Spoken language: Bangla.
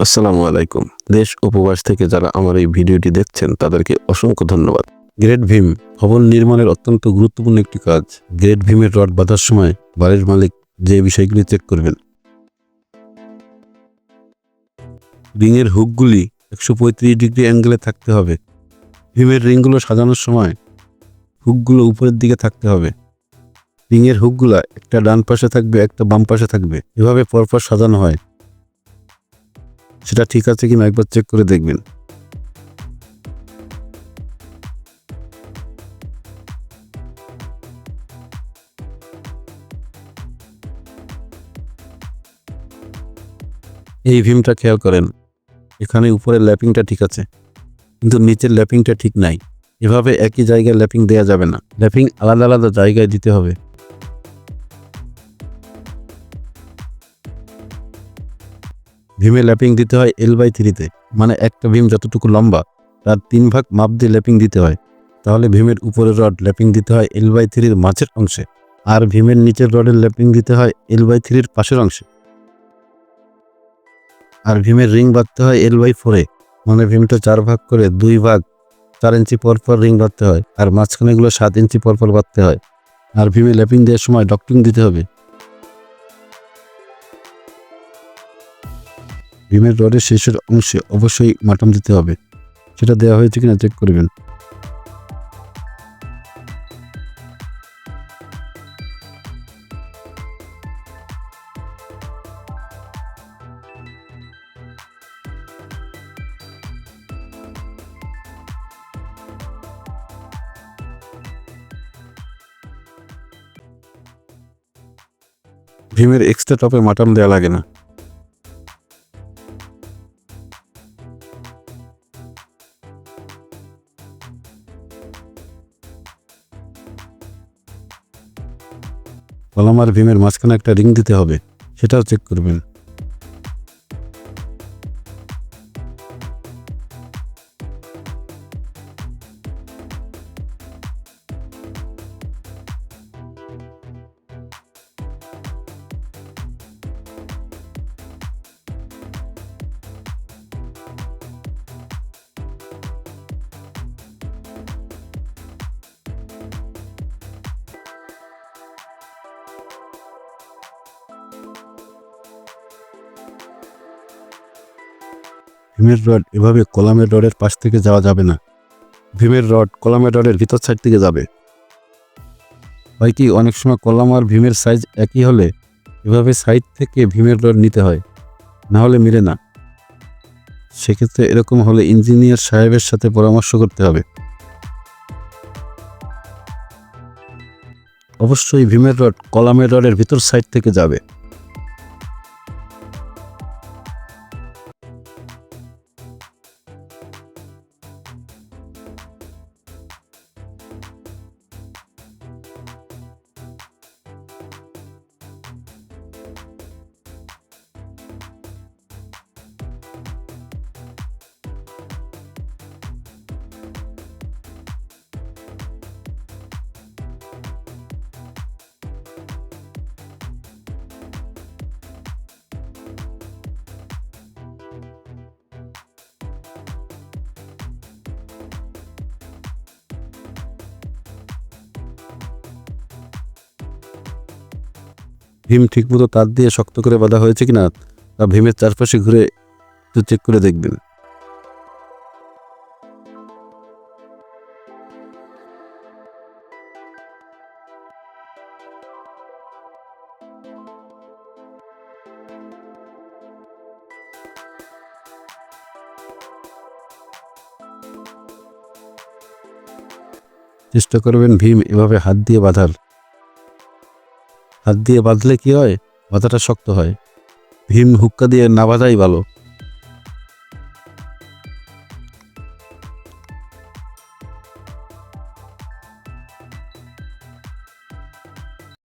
আসসালামু আলাইকুম। দেশ উপবাস থেকে যারা আমার এই ভিডিওটি দেখছেন, তাদেরকে অসংখ্য ধন্যবাদ। গ্রেট ভীম ভবন নির্মাণের অত্যন্ত গুরুত্বপূর্ণ একটি কাজ। গ্রেট ভীমের রড বাঁধার সময় বাড়ির মালিক যে বিষয়গুলি চেক করবেন। রিংয়ের হুকগুলি একশো পঁয়ত্রিশ ডিগ্রি অ্যাঙ্গেলে থাকতে হবে। ভীমের রিংগুলো সাজানোর সময় হুকগুলো উপরের দিকে থাকতে হবে। রিংয়ের হুকগুলা একটা ডান পাশে থাকবে, একটা বাম পাশে থাকবে। এভাবে পরপর সাজানো হয়। সেটা ঠিক আছে কিনা একবার চেক করে দেখবেন। এই ভীমটা খেয়াল করেন, এখানে উপরের ল্যাপিংটা ঠিক আছে, কিন্তু নিচের ল্যাপিংটা ঠিক নাই। এভাবে একই জায়গায় ল্যাপিং দেওয়া যাবে না। ল্যাপিং আলাদা আলাদা জায়গায় দিতে হবে। ভীমে ল্যাপিং দিতে হয় এল বাই থ্রিতে মানে একটা ভীম যতটুকু লম্বা, তার তিন ভাগ মাপ দিয়ে ল্যাপিং দিতে হয়। তাহলে ভীমের উপরের রড ল্যাপিং দিতে হয় এল বাই থ্রির মাঝের অংশে, আর ভীমের নিচের রডের ল্যাপিং দিতে হয় এল বাই থ্রির পাশের অংশে। আর ভীমের রিং বাঁধতে হয় এল বাই ফোরে মানে ভীমটা চার ভাগ করে দুই ভাগ চার ইঞ্চি পর পর রিং বাঁধতে হয়, আর মাঝখানেগুলো সাত ইঞ্চি পর পর বাঁধতে হয়। আর ভীমে ল্যাপিং দেওয়ার সময় ডক্টিং দিতে হবে। ভীমের রডের শেষের অংশে অবশ্যই মাটন দিতে হবে। সেটা দেওয়া হয়েছে কিনা চেক করবেন ভীমের এক্সট্রা টপে মাটন দেওয়া লাগে না। কলাম আর ভীমের মাঝখানে একটা রিং দিতে হবে সেটাও চেক করবেন। ভীমের রড এভাবে কলামের রডের পাশ থেকে যাওয়া যাবে না। ভীমের রড কলামের রডের ভিতর সাইড থেকে যাবে। হয় কি, অনেক সময় কলাম আর ভীমের সাইজ একই হলে এভাবে সাইড থেকে ভীমের রড নিতে হয়, না হলে মিলে না। সেক্ষেত্রে এরকম হলে ইঞ্জিনিয়ার সাহেবের সাথে পরামর্শ করতে হবে। অবশ্যই ভীমের রড কলামের রডের ভিতর সাইড থেকে যাবে। ভীম ঠিকমতো তার দিয়ে শক্ত করে বাঁধা হয়েছে কিনা তা ভীমের চারপাশে ঘুরে একটু চেক করে দেখবেন। চেষ্টা করবেন ভীম এভাবে হাত দিয়ে বাঁধার। হাত দিয়ে বাঁধলে কি হয়? মাথাটা শক্ত হয়। ভীম হুক্কা দিয়ে না বাঁধাই ভালো।